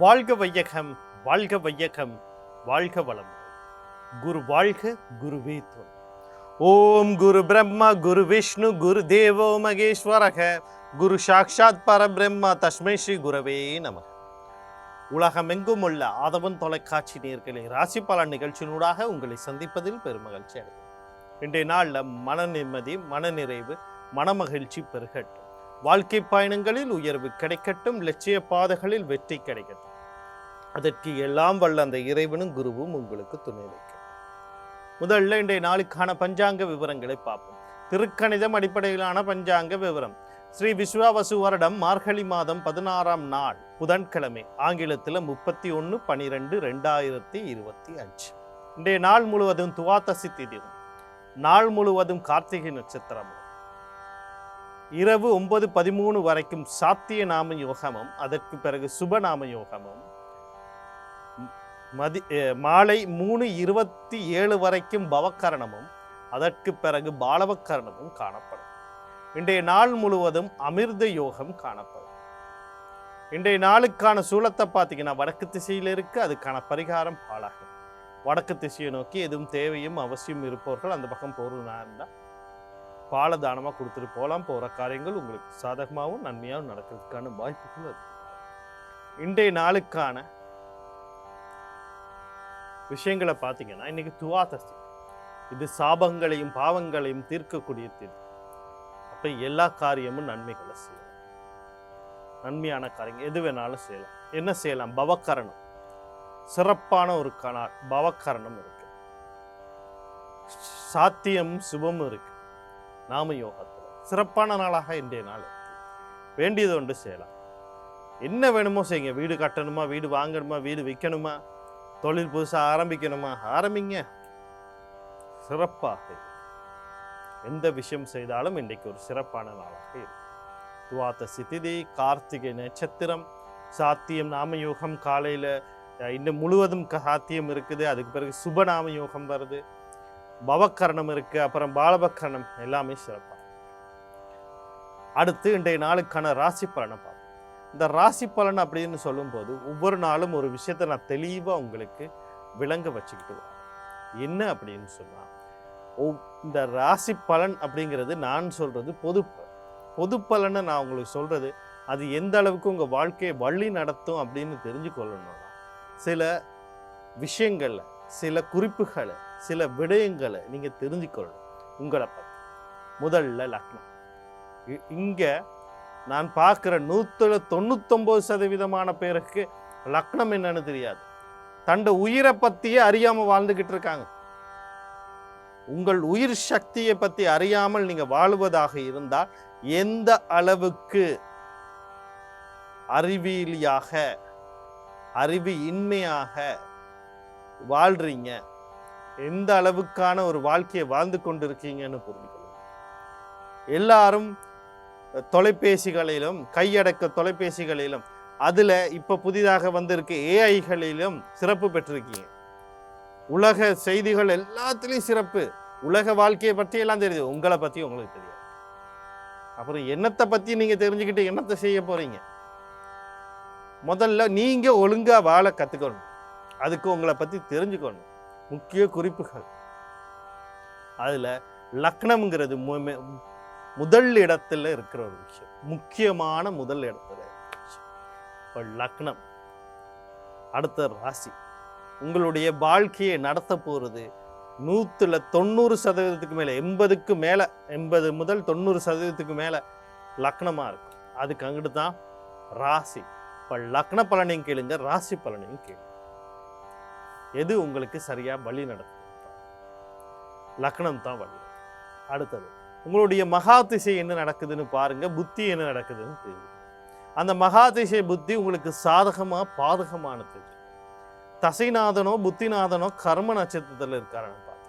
வாழ்க வையகம் வாழ்க வையகம் வாழ்க வளம். குரு வாழ்க குருவே துணை ஓம் குரு பிரம்மா குரு விஷ்ணு குரு தேவோ மகேஸ்வரக. குரு சாக்ஷாத் பரபிரம்மா தஸ்மை ஸ்ரீ குரவே நம உலகமெங்கும் உள்ள ஆதவன் தொலைக்காட்சி நேர்களை ராசி பலன் நிகழ்ச்சியினூடாக உங்களை சந்திப்பதில் பெருமகிழ்ச்சி அடையும் இன்றைய நாளில் மன நிம்மதி மனநிறைவு மனமகிழ்ச்சி பெருகட்டும். வாழ்க்கை பயணங்களில் உயர்வு கிடைக்கட்டும் லட்சிய பாதைகளில் வெற்றி கிடைக்கட்டும். அதற்கு எல்லாம் வல்ல அந்த இறைவனும் குருவும் உங்களுக்கு துணை வைக்கும் முதல்ல இன்றைய நாளுக்கான பஞ்சாங்க விவரங்களை பார்ப்போம். திருக்கணிதம் அடிப்படையிலான பஞ்சாங்க விவரம். ஸ்ரீ விஸ்வாவசு வருடம் மார்கழி மாதம் பதினாறாம் நாள் புதன்கிழமை ஆங்கிலத்தில் முப்பத்தி ஒன்று பனிரெண்டு ரெண்டாயிரத்தி இருபத்தி அஞ்சு. இன்றைய நாள் முழுவதும் துவாதசி திதிவும் நாள் முழுவதும் கார்த்திகை நட்சத்திரமும். இரவு ஒன்பது பதிமூணு வரைக்கும் சாத்திய நாம யோகமும் அதற்கு பிறகு சுபநாம யோகமும் மதி மாலை மூணு இருபத்தி ஏழு வரைக்கும் பவக்கரணமும் அதற்கு பிறகு பாலவக்கரணமும் காணப்படும். இன்றைய நாள் முழுவதும் அமிர்த யோகம் காணப்படும். இன்றைய நாளுக்கான சூழத்தை பார்த்தீங்கன்னா வடக்கு திசையில் இருக்கு அதுக்கான பரிகாரம் பாலாகும். வடக்கு திசையை நோக்கி எதுவும் தேவையும் அவசியம் இருப்பவர்கள் அந்த பக்கம் போகிறதுனா இருந்தால் பால தானமாக கொடுத்துட்டு போகலாம் போகிற காரியங்கள் உங்களுக்கு சாதகமாகவும் நன்மையாகவும் நடக்கிறதுக்கான வாய்ப்புகள் அது இன்றைய நாளுக்கான விஷயங்களை பார்த்தீங்கன்னா இன்னைக்கு துவாதசி இது சாபங்களையும் பாவங்களையும் தீர்க்கக்கூடிய தீர்வு அப்போ எல்லா காரியமும் நன்மைகளை செய்யலாம் நன்மையான காரியங்கள் எது வேணாலும் செய்யலாம். என்ன செய்யலாம்? பவக்கரணம் சிறப்பான ஒரு கணால் பவக்கரணம் இருக்கு. சாத்தியம் சுபமும் இருக்கு. நாம யோகத்தில். சிறப்பான நாளாக இன்றைய நாள் இருக்கு. வேண்டியது ஒன்று செய்யலாம். என்ன வேணுமோ செய்யுங்க. வீடு கட்டணுமா? வீடு வாங்கணுமா? வீடு விற்கணுமா தொழில் புதுசாக ஆரம்பிக்கணுமா? ஆரம்பிங்க. சிறப்பாக. எந்த விஷயம் செய்தாலும் இன்றைக்கு ஒரு சிறப்பான நாளாக இருக்கும் துவாதசி திதி கார்த்திகை நட்சத்திரம் சாத்தியம் நாமயோகம் காலையில் இன்னும் முழுவதும் க- சாத்தியம் இருக்குது. அதுக்கு பிறகு சுபநாம யோகம் வருது. பவக்கரணம் இருக்கு. அப்புறம் பாலபக்கரணம். எல்லாமே சிறப்பாக அடுத்து இன்றைய நாளுக்கான ராசி பலனை பார்ப்போம். இந்த ராசி பலன் அப்படின்னு சொல்லும்போது ஒவ்வொரு நாளும் ஒரு விஷயத்தை நான் தெளிவாக உங்களுக்கு விளங்க வச்சுக்கிட்டு வரேன் என்ன அப்படின்னு சொன்னால் இந்த ராசி பலன் அப்படிங்கிறது நான் சொல்றது பொது பொது பலனை நான் உங்களுக்கு சொல்றது அது எந்த அளவுக்கு உங்க வாழ்க்கையை வழி நடத்தும் அப்படின்னு தெரிஞ்சுக்கொள்ளணும்னா சில விஷயங்களில் சில குறிப்புகளை சில விடயங்களை நீங்க தெரிஞ்சுக்கொள்ளணும். உங்களை பற்றி முதல்ல லக்னம். இ- இங்க நான் பார்க்குற நூற்றில் தொண்ணூத்தொம்பது சதவீதமான பேருக்கு லக்னம் என்னன்னு தெரியாது. தண்ட உயிரை பத்தியே அறியாம வாழ்ந்துகிட்டு இருக்காங்க. உங்கள் உயிர் சக்தியை பத்தி அறியாமல் நீங்க வாழுவதாக இருந்தால் எந்த அளவுக்கு அறிவியலியாக அறிவு இன்மையாக வாழ்றீங்க? எந்த அளவுக்கான ஒரு வாழ்க்கையை வாழ்ந்து கொண்டிருக்கீங்கன்னு புரிஞ்சுக்கணும் எல்லாரும் தொலைபேசிகளிலும் கையடக்க தொலைபேசிகளிலும் அதில் இப்போ புதிதாக வந்திருக்க ஏஐகளிலும் சிறப்பு பெற்றிருக்கீங்க. உலக செய்திகள் எல்லாத்துலேயும் சிறப்பு. உலக வாழ்க்கையை பற்றி எல்லாம் தெரியுது. உங்களை பற்றி உங்களுக்கு தெரியாது. அப்புறம் என்னத்தை பற்றி நீங்கள் தெரிஞ்சுக்கிட்டு என்னத்தை செய்ய போகிறீங்க முதல்ல நீங்கள் ஒழுங்காக வாழ கற்றுக்கணும் அதுக்கு உங்களை பற்றி தெரிஞ்சுக்கணும். முக்கிய குறிப்புகள். அதில் லக்னம்ங்கிறது முதல் இடத்துல இருக்கிற ஒரு விஷயம். முக்கியமான முதல் இடத்துல. இப்போ லக்னம். அடுத்த ராசி. உங்களுடைய வாழ்க்கையை நடத்த போகிறது நூற்றில் தொண்ணூறு சதவீதத்துக்கு மேலே எண்பதுக்கு மேலே எண்பது முதல் தொண்ணூறு சதவீதத்துக்கு மேலே லக்னமாக இருக்கும். அதுக்கு அங்கிட்டு தான் ராசி. இப்போ லக்ன பலனையும் கேளுங்க ராசி பலனையும் கேளுங்க. எது உங்களுக்கு சரியாக வழி நடக்கும் லக்னம் தான் வழி. அடுத்தது. உங்களுடைய மகா திசை என்ன நடக்குதுன்னு பாருங்கள் புத்தி என்ன நடக்குதுன்னு தெரியும். அந்த மகா திசை புத்தி உங்களுக்கு சாதகமாக பாதகமானது தசைநாதனோ புத்திநாதனோ கர்ம நட்சத்திரத்தில் இருக்காருன்னு பார்த்து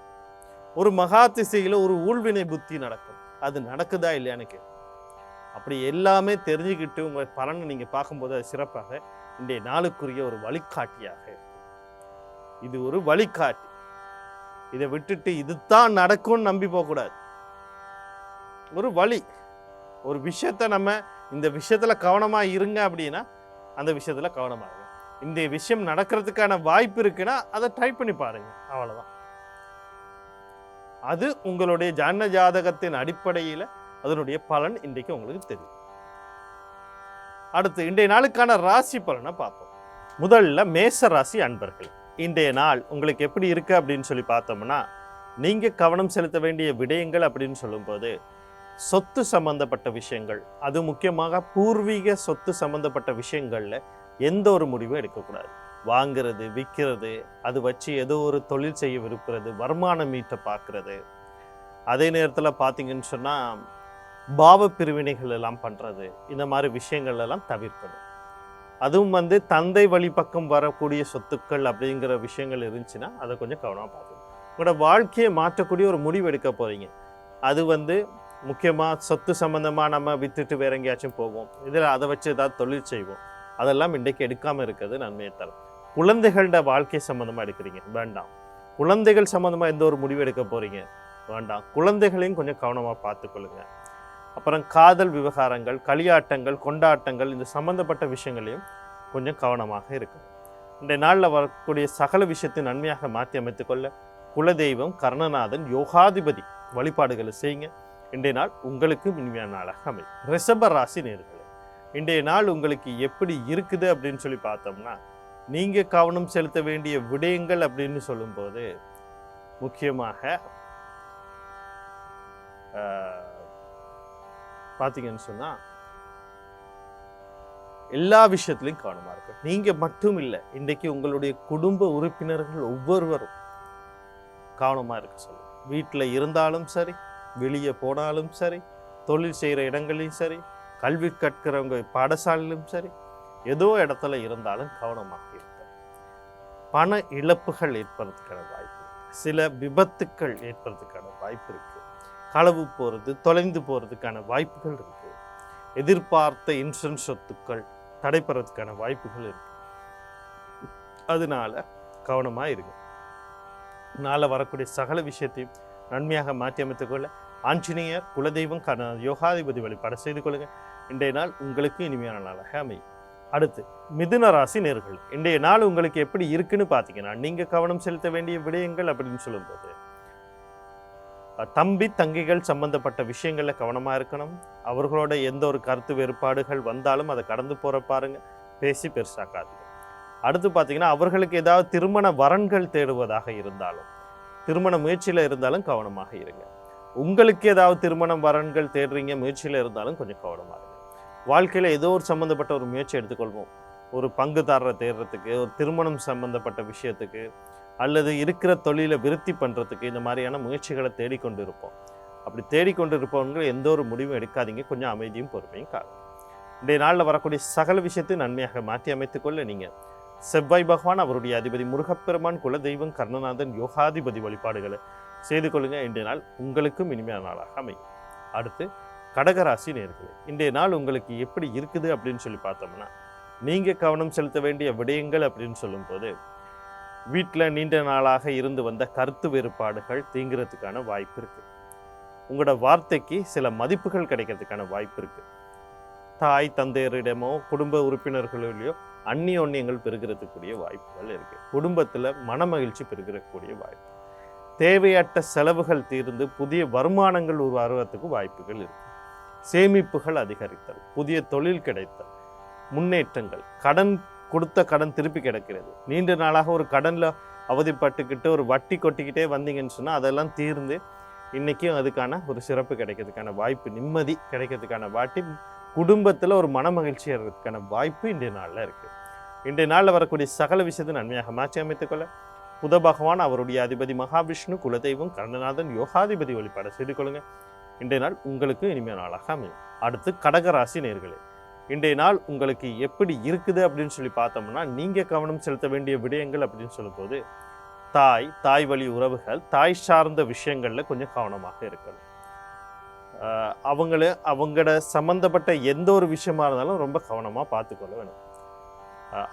ஒரு மகா திசையில் ஒரு ஊழ்வினை புத்தி நடக்கும். அது நடக்குதா இல்லையான்னு கேட்கும் அப்படி எல்லாமே தெரிஞ்சுக்கிட்டு உங்கள் பலனை நீங்கள் பார்க்கும்போது அது சிறப்பாக இன்றைய நாளுக்குரிய ஒரு வழிகாட்டியாக இருக்கும் இது ஒரு வழிகாட்டி. இதை விட்டுட்டு இதுதான் நடக்கும்னு நம்பி போகக்கூடாது. ஒரு வழி ஒரு விஷயத்த நம்ம இந்த விஷயத்துல கவனமா இருங்க அப்படின்னா அந்த விஷயத்துல கவனமா இருங்க. இந்த விஷயம் நடக்கிறதுக்கான வாய்ப்பு இருக்குன்னா அதை ட்ரை பண்ணி பாருங்க. அவ்வளவுதான். அது உங்களுடைய ஜான ஜாதகத்தின் அடிப்படையில் அதனுடைய பலன் இன்றைக்கு உங்களுக்கு தெரியும். அடுத்து இன்றைய நாளுக்கான ராசி பலனை பார்ப்போம். முதல்ல மேச ராசி அன்பர்கள். இன்றைய நாள் உங்களுக்கு எப்படி இருக்கு அப்படின்னு சொல்லி பார்த்தோம்னா நீங்க கவனம் செலுத்த வேண்டிய விடயங்கள் அப்படின்னு சொல்லும்போது சொத்து சம்பந்தப்பட்ட விஷயங்கள். அது முக்கியமாக பூர்வீக சொத்து சம்பந்தப்பட்ட விஷயங்களில் எந்த ஒரு முடிவும் எடுக்கக்கூடாது. வாங்குறது விற்கிறது அது வச்சு ஏதோ ஒரு தொழில் செய்ய விருப்புறது வருமானம் ஈட்ட பார்க்குறது. அதே நேரத்தில் பார்த்தீங்கன்னு சொன்னால் பாவ பிரிவினைகள் எல்லாம் பண்ணுறது இந்த மாதிரி விஷயங்கள் எல்லாம் தவிர்க்கணும். அதுவும் வந்து தந்தை வழி பக்கம் வரக்கூடிய சொத்துக்கள் அப்படிங்கிற விஷயங்கள் இருந்துச்சுன்னா அதை கொஞ்சம் கவனமாக பார்க்கணும். உங்களோட வாழ்க்கையை மாற்றக்கூடிய ஒரு முடிவு எடுக்க போகிறீங்க அது வந்து முக்கியமாக சொத்து சம்மந்தமாக நம்ம விற்றுட்டு வேற எங்கேயாச்சும் போவோம். இதில் அதை வச்சு ஏதாவது தொழில் செய்வோம். அதெல்லாம் இன்றைக்கு எடுக்காமல் இருக்கிறது நன்மையை தரும். குழந்தைகளோட வாழ்க்கை சம்மந்தமாக எடுக்கிறீங்க. வேண்டாம். குழந்தைகள் சம்மந்தமாக எந்த ஒரு முடிவு எடுக்க போகிறீங்க வேண்டாம். குழந்தைகளையும் கொஞ்சம் கவனமாக பார்த்துக்கொள்ளுங்க. அப்புறம் காதல் விவகாரங்கள் களியாட்டங்கள் கொண்டாட்டங்கள் இந்த சம்மந்தப்பட்ட விஷயங்களையும் கொஞ்சம் கவனமாக இருக்கும் இந்த நாளில் வரக்கூடிய சகல விஷயத்தை நன்மையாக மாற்றி அமைத்துக்கொள்ள குலதெய்வம் கர்ணநாதன் யோகாதிபதி வழிபாடுகளை செய்யுங்க. இன்றைய நாள் உங்களுக்கு இனிமையான நாளாக அமையும். ரிஷப ராசி நேர்களே இன்றைய நாள் உங்களுக்கு எப்படி இருக்குது அப்படின்னு சொல்லி பார்த்தோம்னா நீங்க கவனம் செலுத்த வேண்டிய விடயங்கள் அப்படின்னு சொல்லும்போது முக்கியமாக பார்த்தீங்கன்னு சொன்னா எல்லா விஷயத்துலையும் கவனமா இருக்கும் நீங்க மட்டும் இல்லை இன்றைக்கு உங்களுடைய குடும்ப உறுப்பினர்கள் ஒவ்வொருவரும் கவனமா இருக்க சொல்லுங்க. வீட்டில் இருந்தாலும் சரி வெளியே போனாலும் சரி தொழில் செய்கிற இடங்களையும் சரி கல்வி கற்கிறவங்க பாடசாலையிலும் சரி ஏதோ இடத்துல இருந்தாலும் கவனமாக இருக்க பண இழப்புகள் ஏற்படுறதுக்கான வாய்ப்பு சில விபத்துக்கள் ஏற்படுறதுக்கான வாய்ப்பு இருக்குது களவு போகிறது தொலைந்து போகிறதுக்கான வாய்ப்புகள் இருக்குது எதிர்பார்த்த இன்சூரன்ஸ் சொத்துக்கள் தடைப்படுறதுக்கான வாய்ப்புகள் இருக்கு. அதனால் கவனமாக இருங்க. நாளில் வரக்கூடிய சகல விஷயத்தையும் நன்மையாக மாற்றி அமைத்துக் கொள்ள ஆஞ்சநேயர் குலதெய்வம் கண யோகாதிபதி வழிபாடு செய்து கொள்ளுங்க இன்றைய நாள் உங்களுக்கு இனிமையான நாளாக அமையும். அடுத்து மிதுன ராசி நேர்கள். இன்றைய நாள் உங்களுக்கு எப்படி இருக்குன்னு பார்த்தீங்கன்னா நீங்க கவனம் செலுத்த வேண்டிய விடயங்கள் அப்படின்னு சொல்லும்போது தம்பி தங்கைகள் சம்பந்தப்பட்ட விஷயங்கள்ல கவனமா இருக்கணும். அவர்களோட எந்த ஒரு கருத்து வேறுபாடுகள் வந்தாலும் அதை கடந்து போற பாருங்க. பேசி பெருசாக்காது அடுத்து பார்த்தீங்கன்னா அவர்களுக்கு ஏதாவது திருமண வரன்கள் தேடுவதாக இருந்தாலும் திருமண முயற்சியில் இருந்தாலும் கவனமாக இருங்க. உங்களுக்கு ஏதாவது திருமணம் வரன்கள் தேடுறீங்க முயற்சியில் இருந்தாலும் கொஞ்சம் கவனமாக இருங்க. வாழ்க்கையில் ஏதோ ஒரு சம்மந்தப்பட்ட ஒரு முயற்சி எடுத்துக்கொள்வோம். ஒரு பங்குதாரரை தேடுறதுக்கு ஒரு திருமணம் சம்மந்தப்பட்ட விஷயத்துக்கு அல்லது இருக்கிற தொழிலை விருத்தி பண்ணுறதுக்கு இந்த மாதிரியான முயற்சிகளை தேடிக்கொண்டு இருப்போம் அப்படி தேடிக்கொண்டு இருப்பவங்க எந்த ஒரு முடிவும் எடுக்காதீங்க. கொஞ்சம் அமைதியும் பொறுமையும் காணும் இன்றைய நாளில் வரக்கூடிய சகல விஷயத்தை நன்மையாக மாற்றி அமைத்துக்கொள்ள நீங்கள் செவ்வாய் பகவான் அவருடைய அதிபதி முருகப்பெருமான் குலதெய்வம் கர்ணநாதன் யோகாதிபதி வழிபாடுகளை செய்து கொள்ளுங்க. இன்றைய நாள் உங்களுக்கும் இனிமையான நாளாக அமையும். அடுத்து கடகராசி நேர்களே இன்றைய நாள் உங்களுக்கு எப்படி இருக்குது அப்படின்னு சொல்லி பார்த்தோம்னா நீங்கள் கவனம் செலுத்த வேண்டிய விடயங்கள் அப்படின்னு சொல்லும்போது வீட்டில் நீண்ட நாளாக இருந்து வந்த கருத்து வேறுபாடுகள் தீங்குறதுக்கான வாய்ப்பு இருக்கு. உங்களோட வார்த்தைக்கு சில மதிப்புகள் கிடைக்கிறதுக்கான வாய்ப்பு இருக்கு. தாய் தந்தையரிடமோ குடும்ப உறுப்பினர்களிலேயோ அந்நியோன்யங்கள் பெருகிறதுக்குரிய வாய்ப்புகள் இருக்கு. குடும்பத்தில் மனமகிழ்ச்சி பெருகிறக்கூடிய வாய்ப்பு. தேவையற்ற செலவுகள் தீர்ந்து புதிய வருமானங்கள் உருவாகிறதுக்கு வாய்ப்புகள் இருக்கு. சேமிப்புகள் அதிகரித்தல் புதிய தொழில் கிடைத்தல் முன்னேற்றங்கள் கடன் கொடுத்த கடன் திருப்பி கிடைக்கிறது. நீண்ட நாளாக ஒரு கடனில் அவதிப்பட்டுக்கிட்டு ஒரு வட்டி கொட்டிக்கிட்டே வந்தீங்கன்னு சொன்னால் அதெல்லாம் தீர்ந்து இன்றைக்கும் அதுக்கான ஒரு சிறப்பு கிடைக்கிறதுக்கான வாய்ப்பு நிம்மதி கிடைக்கிறதுக்கான வாட்டி குடும்பத்தில் ஒரு மனமகிழ்ச்சி ஏறதுக்கான வாய்ப்பு இன்றைய நாளில் இருக்குது இன்றைய நாளில் வரக்கூடிய சகல விஷயத்தை நன்மையாக மாற்றி அமைத்துக்கொள்ள புத பகவான் அவருடைய அதிபதி மகாவிஷ்ணு குலதெய்வம் கர்ணநாதன் யோகாதிபதி வழிபாடு செய்து கொள்ளுங்கள் இன்றைய நாள் உங்களுக்கு இனிமே நாளாக அமையும். அடுத்து கடகராசி நேர்களே இன்றைய நாள் உங்களுக்கு எப்படி இருக்குது அப்படின்னு சொல்லி பார்த்தோம்னா நீங்கள் கவனம் செலுத்த வேண்டிய விடயங்கள் அப்படின்னு சொல்லும்போது தாய் தாய் வழி உறவுகள் தாய் சார்ந்த விஷயங்களில் கொஞ்சம் கவனமாக இருக்கணும். அவங்கள அவங்களோட சம்மந்தப்பட்ட எந்த ஒரு விஷயமா இருந்தாலும் ரொம்ப கவனமாக பார்த்துக்கொள்ள வேணும்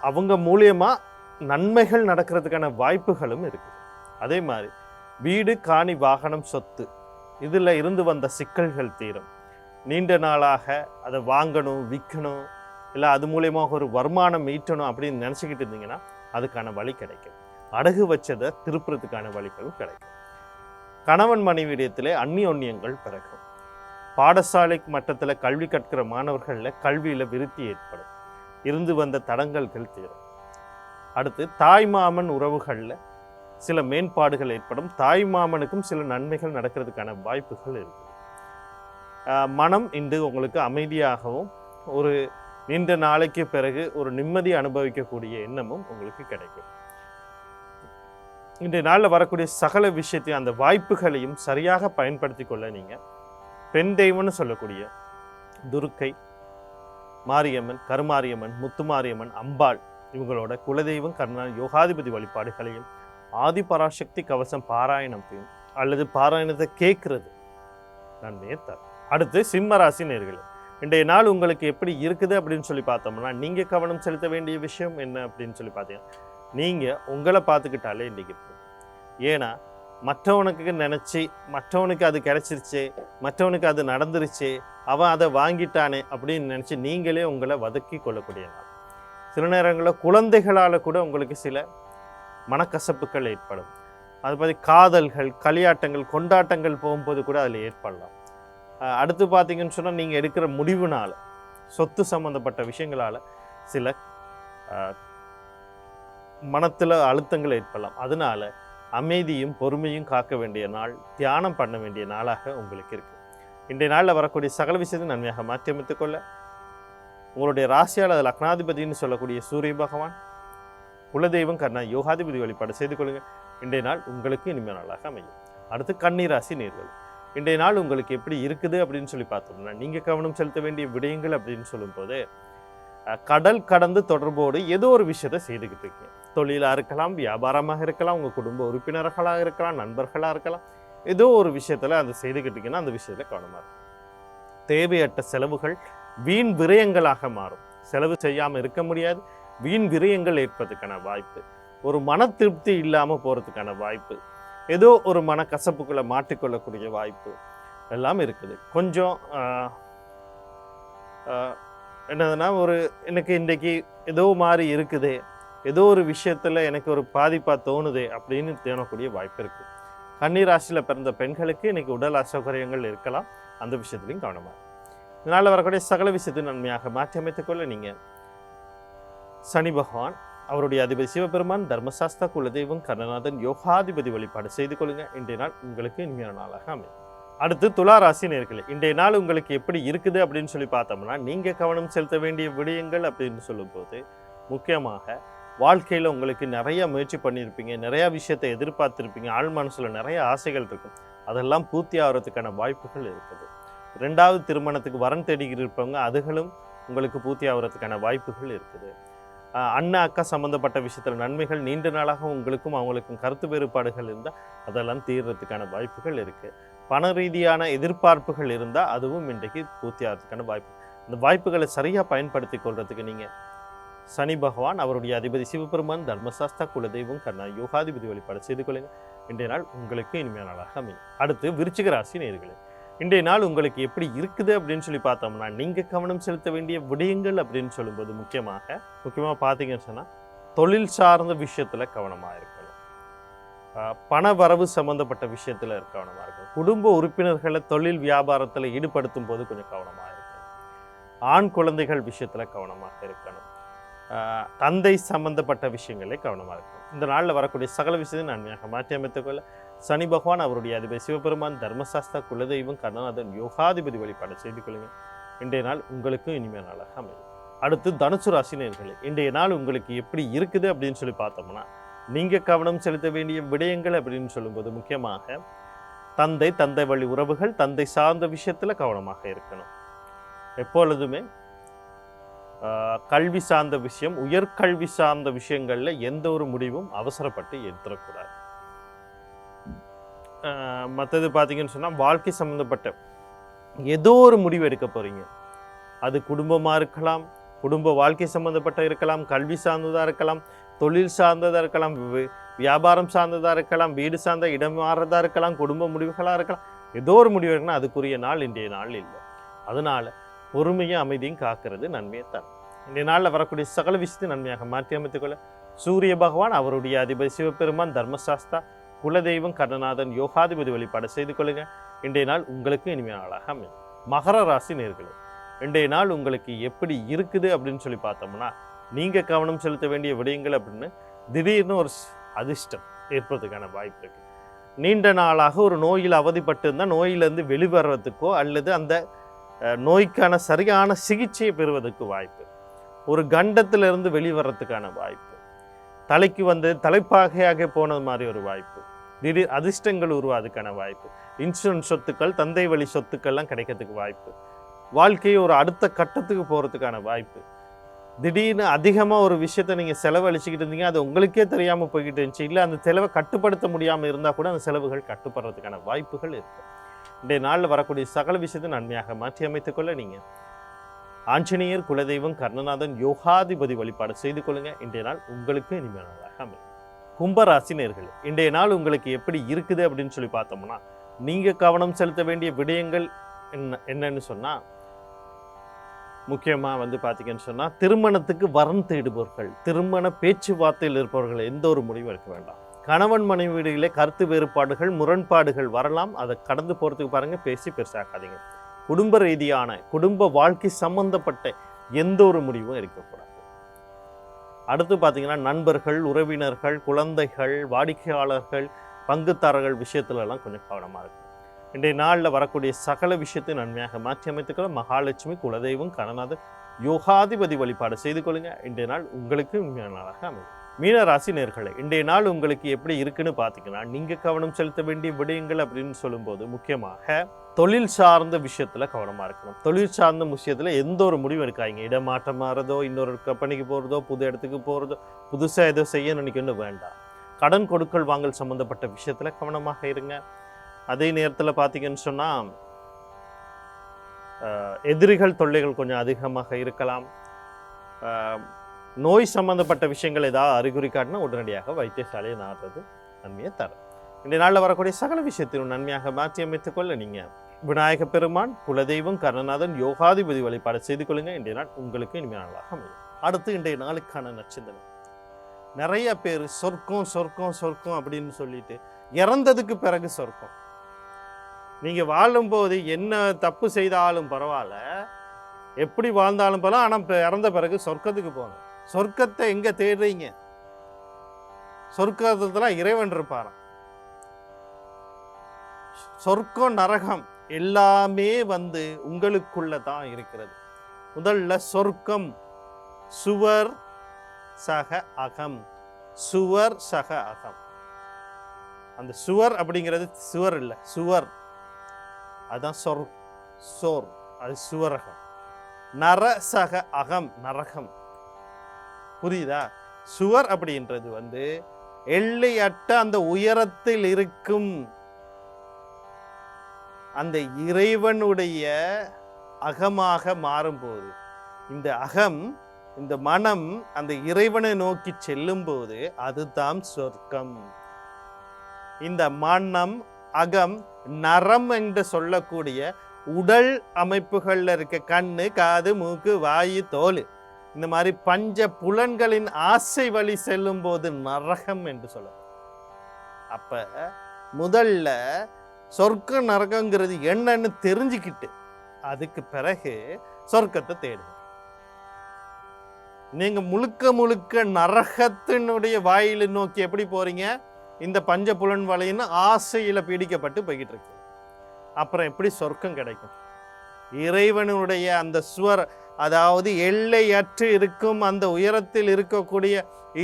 அவங்க மூலியமாக நன்மைகள் நடக்கிறதுக்கான வாய்ப்புகளும் இருக்குது. அதே மாதிரி வீடு காணி வாகனம் சொத்து இதில் இருந்து வந்த சிக்கல்கள் தீரும். நீண்ட நாளாக அதை வாங்கணும் விற்கணும் இல்லை அது மூலியமாக ஒரு வருமானம் ஈட்டணும் அப்படின்னு நினச்சிக்கிட்டு இருந்தீங்கன்னா அதுக்கான வழி கிடைக்கும். அடகு வச்சதை திருப்புறதுக்கான வழிகளும் கிடைக்கும். கணவன் மனைவியிடத்திலே அந்நியோன்யங்கள் பிறக்கும். பாடசாலை மட்டத்தில் கல்வி கற்கிற மாணவர்களில் கல்வியில் விருத்தி ஏற்படும். இருந்து வந்த தடங்கல்கள் தீரும். அடுத்து தாய் மாமன் உறவுகளில் சில மேம்பாடுகள் ஏற்படும். தாய் மாமனுக்கும் சில நன்மைகள் நடக்கிறதுக்கான வாய்ப்புகள் இருக்குது மனம் இன்று உங்களுக்கு அமைதியாகவும் ஒரு நீண்ட நாளைக்கு பிறகு ஒரு நிம்மதி அனுபவிக்கக்கூடிய எண்ணமும் உங்களுக்கு கிடைக்கும். இன்றைய நாளில் வரக்கூடிய சகல விஷயத்தையும் அந்த வாய்ப்புகளையும் சரியாக பயன்படுத்தி கொள்ள நீங்கள் பெண் தெய்வம்னு சொல்லக்கூடிய துர்க்கை மாரியம்மன் கருமாரியம்மன் முத்துமாரியம்மன் அம்பாள் இவங்களோட குலதெய்வம் கர்ணன் யோகாதிபதி வழிபாடுகளையும் ஆதிபராசக்தி கவசம் பாராயணத்தையும் அல்லது பாராயணத்தை கேட்கறது. நன்மையை தரும் அடுத்து சிம்ம ராசி இன்றைய நாள் உங்களுக்கு எப்படி இருக்குது அப்படின்னு சொல்லி பார்த்தோம்னா நீங்கள் கவனம் செலுத்த வேண்டிய விஷயம் என்ன அப்படின்னு சொல்லி பார்த்தீங்கன்னா நீங்கள் உங்களை பார்த்துக்கிட்டாலே இன்றைக்கி ஏன்னா மற்றவனுக்கு நினச்சி மற்றவனுக்கு அது கிடச்சிருச்சு மற்றவனுக்கு அது நடந்துருச்சு அவன் அதை வாங்கிட்டானே அப்படின்னு நினச்சி நீங்களே உங்களை வதக்கி கொள்ளக்கூடிய நாள் சில நேரங்களில் குழந்தைகளால் கூட உங்களுக்கு சில மனக்கசப்புகள் ஏற்படும். அது மாதிரி காதல்கள் களியாட்டங்கள் கொண்டாட்டங்கள் போகும்போது கூட அதில் ஏற்படலாம். அடுத்து பார்த்தீங்கன்னு சொன்னால் நீங்கள் எடுக்கிற முடிவுனால் சொத்து சம்மந்தப்பட்ட விஷயங்களால் சில மனத்தில் அழுத்தங்கள் ஏற்படலாம். அதனால அமைதியும் பொறுமையும் காக்க வேண்டிய நாள் தியானம் பண்ண வேண்டிய நாளாக உங்களுக்கு இருக்குது இன்றைய நாளில் வரக்கூடிய சகல விஷயத்தை நன்மையாக மாற்றியமைத்துக் கொள்ள. உங்களுடைய ராசியால் அது லக்னாதிபதினு சொல்லக்கூடிய சூரிய பகவான் குலதெய்வம் கர்ணா யோகாதிபதி வழிபாடு செய்து கொள்ளுங்கள் இன்றைய நாள் உங்களுக்கு இனிமே நாளாக அமையும். அடுத்து கன்னிராசி நேர்கள். இன்றைய நாள் உங்களுக்கு எப்படி இருக்குது அப்படின்னு சொல்லி பார்த்தோம்னா நீங்கள் கவனம் செலுத்த வேண்டிய விடயங்கள் அப்படின்னு சொல்லும்போது கடல் கடந்து தொடர்போடு ஏதோ ஒரு விஷயத்தை செய்துக்கிட்டு இருக்கீங்க. தொழிலாக இருக்கலாம் வியாபாரமாக இருக்கலாம் உங்கள் குடும்ப உறுப்பினர்களாக இருக்கலாம் நண்பர்களாக இருக்கலாம். ஏதோ ஒரு விஷயத்தில் அதை செய்துக்கிட்டிங்கன்னா அந்த விஷயத்தில் கவனமாக இருக்கும் தேவையற்ற செலவுகள் வீண் விரயங்களாக மாறும். செலவு செய்யாமல் இருக்க முடியாது. வீண் விரயங்கள் ஏற்பதுக்கான வாய்ப்பு. ஒரு மன திருப்தி இல்லாமல் போகிறதுக்கான வாய்ப்பு. ஏதோ ஒரு மன கசப்புக்குள்ளே மாட்டிக்கொள்ளக்கூடிய வாய்ப்பு எல்லாம் இருக்குது. கொஞ்சம் ஆஹ், ஆஹ், என்னதுன்னா ஒரு எனக்கு இன்றைக்கி ஏதோ மாதிரி இருக்குது. ஏதோ ஒரு விஷயத்தில் எனக்கு ஒரு பாதிப்பாக தோணுதே அப்படின்னு தோணக்கூடிய வாய்ப்பு இருக்குது கன்னிராசியில் பிறந்த பெண்களுக்கு இன்னைக்கு உடல் அசௌகரியங்கள் இருக்கலாம். அந்த விஷயத்துலையும் கவனமாக இதனால் வரக்கூடிய சகல விஷயத்தையும் நன்மையாக மாற்றி அமைத்துக்கொள்ள நீங்கள் சனி பகவான் அவருடைய அதிபதி சிவபெருமான் தர்மசாஸ்தா குலதெய்வம் கர்ணநாதன் யோகாதிபதி வழிபாடு செய்து கொள்ளுங்க. இன்றைய நாள் உங்களுக்கு இனிமையான நாளாக அமையும். அடுத்து துலா ராசி நேர்களே இன்றைய நாள் உங்களுக்கு எப்படி இருக்குது அப்படின்னு சொல்லி பார்த்தோம்னா நீங்கள் கவனம் செலுத்த வேண்டிய விடயங்கள் அப்படின்னு சொல்லும்போது முக்கியமாக வாழ்க்கையில் உங்களுக்கு நிறைய முயற்சி பண்ணியிருப்பீங்க நிறைய விஷயத்தை எதிர்பார்த்துருப்பீங்க ஆழ் மனசில் நிறைய ஆசைகள் இருக்கும். அதெல்லாம் பூர்த்தி ஆகிறதுக்கான வாய்ப்புகள் இருக்குது. ரெண்டாவது திருமணத்துக்கு வரன் தேடி இருப்பவங்க அதுகளும் உங்களுக்கு பூர்த்தி ஆகிறதுக்கான வாய்ப்புகள் இருக்குது. அண்ணன் அக்கா சம்மந்தப்பட்ட விஷயத்தில் நன்மைகள் நீண்ட நாளாக உங்களுக்கும் அவங்களுக்கும் கருத்து வேறுபாடுகள் இருந்தால் அதெல்லாம் தீர்றதுக்கான வாய்ப்புகள் இருக்குது பண ரீதியான எதிர்பார்ப்புகள் இருந்தால் அதுவும் இன்றைக்கு பூர்த்தி ஆகிறதுக்கான வாய்ப்பு. இந்த வாய்ப்புகளை சரியாக பயன்படுத்தி கொள்றதுக்கு நீங்கள் சனி பகவான் அவருடைய அதிபதி சிவபெருமான் தர்மசாஸ்தா குலதெய்வம் கர்ணா யோகாதிபதி வழிபாடு செய்து கொள்ளுங்க இன்றைய நாள் உங்களுக்கு இனிமையான நாளாக அமையும். அடுத்து விருச்சிக ராசி நேர்களே இன்றைய நாள் உங்களுக்கு எப்படி இருக்குது அப்படின்னு சொல்லி பார்த்தோம்னா நீங்கள் கவனம் செலுத்த வேண்டிய விடயங்கள் அப்படின்னு சொல்லும்போது முக்கியமாக முக்கியமாக பார்த்தீங்கன்னு சொன்னால் தொழில் சார்ந்த விஷயத்தில் கவனமாக இருக்கணும். பண வரவு சம்மந்தப்பட்ட விஷயத்தில் கவனமாக இருக்கணும். குடும்ப உறுப்பினர்களை தொழில் வியாபாரத்தில் ஈடுபடுத்தும் போது கொஞ்சம் கவனமாக இருக்கணும். ஆண் குழந்தைகள் விஷயத்தில் கவனமாக இருக்கணும். தந்தை சம்பந்தப்பட்ட விஷயங்களே கவனமாக இருக்கும் இந்த நாளில் வரக்கூடிய சகல விஷயத்தையும் நன்மையாக மாற்றி அமைத்துக்கொள்ள சனி பகவான் அவருடைய அதிபதி சிவபெருமான் தர்மசாஸ்தா குலதெய்வம் கருணாநாதன் யோகாதிபதி வழிபாடு செய்து கொள்ளுங்கள். இன்றைய நாள் உங்களுக்கு இனிமையான நாளாக அமையும். அடுத்து தனுசு ராசி இன்றைய நாள் உங்களுக்கு எப்படி இருக்குது அப்படின்னு சொல்லி பார்த்தோம்னா நீங்கள் கவனம் செலுத்த வேண்டிய விடயங்கள் அப்படின்னு சொல்லும்போது முக்கியமாக தந்தை தந்தை வழி உறவுகள் தந்தை சார்ந்த விஷயத்தில் கவனமாக இருக்கணும். எப்பொழுதுமே கல்வி சார்ந்த விஷயம் உயர்கல்வி சார்ந்த விஷயங்களில் எந்த ஒரு முடிவும் அவசரப்பட்டு எடுத்துடக்கூடாது மற்றது பார்த்தீங்கன்னு சொன்னால் வாழ்க்கை சம்மந்தப்பட்ட ஏதோ ஒரு முடிவு எடுக்க போகிறீங்க அது குடும்பமாக இருக்கலாம் குடும்ப வாழ்க்கை சம்மந்தப்பட்ட இருக்கலாம் கல்வி சார்ந்ததாக இருக்கலாம் தொழில் சார்ந்ததாக இருக்கலாம் வியாபாரம் சார்ந்ததாக இருக்கலாம் வீடு சார்ந்த இடம் மாறுறதா இருக்கலாம் குடும்ப முடிவுகளாக இருக்கலாம் ஏதோ ஒரு முடிவு எடுக்கணும் அதுக்குரிய நாள் இன்றைய நாள் இல்லை. அதனால பொறுமையும் அமைதியும் காக்கிறது நன்மையை தரும். இன்றைய நாளில் வரக்கூடிய சகல விஷயத்தை நன்மையாக மாற்றி அமைத்துக்கொள்ள சூரிய பகவான் அவருடைய அதிபதி சிவபெருமான் தர்மசாஸ்தா குலதெய்வம் கருணநாதன் யோகாதிபதி வழிபாடு செய்து கொள்ளுங்க. இன்றைய நாள் உங்களுக்கு இனிமையான நாளாக அமையும். மகர ராசி நேர்களே இன்றைய நாள் உங்களுக்கு எப்படி இருக்குது அப்படின்னு சொல்லி பார்த்தோம்னா நீங்கள் கவனம் செலுத்த வேண்டிய விடயங்கள் அப்படின்னு திடீர்னு ஒரு அதிர்ஷ்டம் ஏற்படுறதுக்கான வாய்ப்பு இருக்கு. நீண்ட நாளாக ஒரு நோயில் அவதிப்பட்டு இருந்தால் நோயிலிருந்து வெளிவரத்துக்கோ அல்லது அந்த நோய்க்கான சரியான சிகிச்சையை பெறுவதற்கு வாய்ப்பு. ஒரு கண்டத்திலிருந்து வெளிவரத்துக்கான வாய்ப்பு. தலைக்கு வந்து தலைப்பாகையாக போனது மாதிரி ஒரு வாய்ப்பு. திடீர் அதிர்ஷ்டங்கள் உருவாதுக்கான வாய்ப்பு. இன்சூரன்ஸ் சொத்துக்கள் தந்தை வழி சொத்துக்கள்லாம் கிடைக்கிறதுக்கு வாய்ப்பு. வாழ்க்கையை ஒரு அடுத்த கட்டத்துக்கு போகிறதுக்கான வாய்ப்பு. திடீர்னு அதிகமாக ஒரு விஷயத்தை நீங்கள் செலவழிச்சிக்கிட்டு இருந்தீங்க அது உங்களுக்கே தெரியாமல் போய்கிட்டு இருந்துச்சு. இல்லை அந்த செலவை கட்டுப்படுத்த முடியாமல் இருந்தால் கூட அந்த செலவுகள் கட்டுப்படுறதுக்கான வாய்ப்புகள் இருக்குது இன்றைய நாளில் வரக்கூடிய சகல விஷயத்தை நன்மையாக மாற்றி அமைத்துக்கொள்ள நீங்கள் ஆஞ்சநேயர் குலதெய்வம் கர்ணநாதன் யோகாதிபதி வழிபாடு செய்து கொள்ளுங்க. இன்றைய நாள் உங்களுக்கு இனிமையானதாக அமையும். கும்பராசினியர்கள் இன்றைய நாள் உங்களுக்கு எப்படி இருக்குது அப்படின்னு சொல்லி பார்த்தோம்னா நீங்கள் கவனம் செலுத்த வேண்டிய விடயங்கள் என்ன என்னன்னு சொன்னால் முக்கியமாக வந்து பார்த்தீங்கன்னு சொன்னால் திருமணத்துக்கு வரன் தேடுபவர்கள் திருமண பேச்சுவார்த்தையில் இருப்பவர்கள் எந்த ஒரு முடிவும் எடுக்க வேண்டாம். கணவன் மனைவியிலே கருத்து வேறுபாடுகள் முரண்பாடுகள் வரலாம். அதை கடந்து போகிறதுக்கு பாருங்கள் பேசி பெருசாக்காதீங்க குடும்ப ரீதியான குடும்ப வாழ்க்கை சம்பந்தப்பட்ட எந்த ஒரு முடிவும் இருக்கக்கூடாது அடுத்து பார்த்தீங்கன்னா நண்பர்கள் உறவினர்கள் குழந்தைகள் வாடிக்கையாளர்கள் பங்குதாரர்கள் விஷயத்துலலாம் கொஞ்சம் கவனமாக இருக்கும் இன்றைய நாளில் வரக்கூடிய சகல விஷயத்தை நன்மையாக மாற்றி அமைத்துக்கிற மகாலட்சுமி குலதெய்வம் கணநாதர் யோகாதிபதி வழிபாடு செய்து கொள்ளுங்க. இன்றைய நாள் உங்களுக்கு உண்மையான நாளாக அமையும். மீன ராசி இன்றைய நாள் உங்களுக்கு எப்படி இருக்குன்னு பார்த்தீங்கன்னா நீங்கள் கவனம் செலுத்த வேண்டிய விடயங்கள் அப்படின்னு சொல்லும்போது முக்கியமாக தொழில் சார்ந்த விஷயத்தில் கவனமாக இருக்கணும். தொழில் சார்ந்த விஷயத்தில் எந்த ஒரு முடிவும் எடுக்காதீங்க. இடமாற்றம் மாறதோ இன்னொரு கம்பெனிக்கு போகிறதோ புது இடத்துக்கு போகிறதோ புதுசாக ஏதோ செய்ய நினைக்கணும் வேண்டாம். கடன் கொடுக்கல் வாங்கல் சம்மந்தப்பட்ட விஷயத்தில் கவனமாக இருங்க. அதே நேரத்தில் பார்த்தீங்கன்னு சொன்னால் எதிரிகள் தொல்லைகள் கொஞ்சம் அதிகமாக இருக்கலாம். நோய் சம்பந்தப்பட்ட விஷயங்கள் ஏதாவது அறிகுறி காட்டினா உடனடியாக வைத்தியசாலையை நாடுறது நன்மையை தரும். இன்றைய நாளில் வரக்கூடிய சகல விஷயத்திலும் நன்மையாக மாற்றி அமைத்துக் கொள்ள நீங்க விநாயக பெருமான் குலதெய்வம் கருணநாதன் யோகாதிபதி வழிபாடு செய்து கொள்ளுங்கள் இன்றைய நாள் உங்களுக்கு இனிமையான நாளாக அமையும். அடுத்து இன்றைய நாளுக்கான நச்சந்தனம் நிறைய பேர் சொர்க்கம் சொர்க்கம் சொர்க்கம் அப்படின்னு சொல்லிட்டு இறந்ததுக்கு பிறகு சொர்க்கம். நீங்க வாழும்போது என்ன தப்பு செய்தாலும் பரவாயில்ல. எப்படி வாழ்ந்தாலும் பரவாயில்ல. ஆனால் இறந்த பிறகு சொர்க்கத்துக்கு போகணும். சொர்க்கத்தை எங்கே தேடுறீங்க? சொர்க்கத்தில் இறைவன் இருப்பாராம். சொர்க்கம் நரகம் எல்லாமே வந்து உங்களுக்குள்ள தான் இருக்கிறது. முதல்ல சொர்க்கம் சுவர் சக அகம். சுவர் சக அகம். அந்த சுவர் அப்படிங்கிறது சுவர் இல்லை சுவர். அதுதான் சொர் சோர் அது சுவரகம். நர சக அகம் நரகம். புரியுதா? சுவர் அப்படின்றது வந்து எல்லையற்ற அந்த உயரத்தில் இருக்கும் அந்த இறைவனுடைய அகமாக மாறும்போது இந்த அகம் இந்த மனம் அந்த இறைவனை நோக்கி செல்லும்போது அதுதான் சொர்க்கம். இந்த மனம் அகம் நரம் என்று சொல்லக்கூடிய உடல் அமைப்புகளில் இருக்க கண்ணு காது மூக்கு வாயு தோல் இந்த மாதிரி பஞ்ச புலன்களின் ஆசை வழி செல்லும் போது நரகம் என்று சொல்ல. அப்ப முதல்ல சொர்க்க நரகங்கிறது என்னன்னு தெரிஞ்சுக்கிட்டு அதுக்கு பிறகு சொர்க்கத்தை தேடுங்க. நீங்க முழுக்க முழுக்க நரகத்தினுடைய வாயிலை நோக்கி எப்படி போறீங்க? இந்த பஞ்ச புலன் வலைன்னு ஆசையில பீடிக்கப்பட்டு போய்கிட்டு இருக்கு. அப்புறம் எப்படி சொர்க்கம் கிடைக்கும்? இறைவனுடைய அந்த சுவர் அதாவது எல்லையற்று இருக்கும் அந்த உயரத்தில் இருக்கக்கூடிய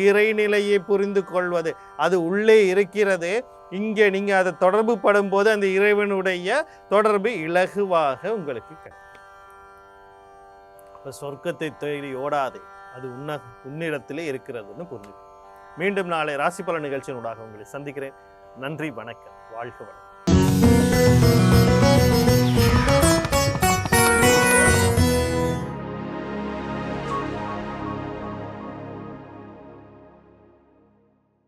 இறைநிலையை புரிந்து கொள்வது. அது உள்ளே இருக்கிறது. இங்கே நீங்கள் அதை தொடர்பு படும்போது அந்த இறைவனுடைய தொடர்பு இலகுவாக உங்களுக்கு கிடைக்கும். சொர்க்கத்தை தேடி ஓடாது. அது உன்ன உன்னிடத்திலே இருக்கிறதுன்னு புரிஞ்சு மீண்டும் நாளை ராசி பல நிகழ்ச்சியினூடாக உங்களை சந்திக்கிறேன். நன்றி வணக்கம். வாழ்க வளம்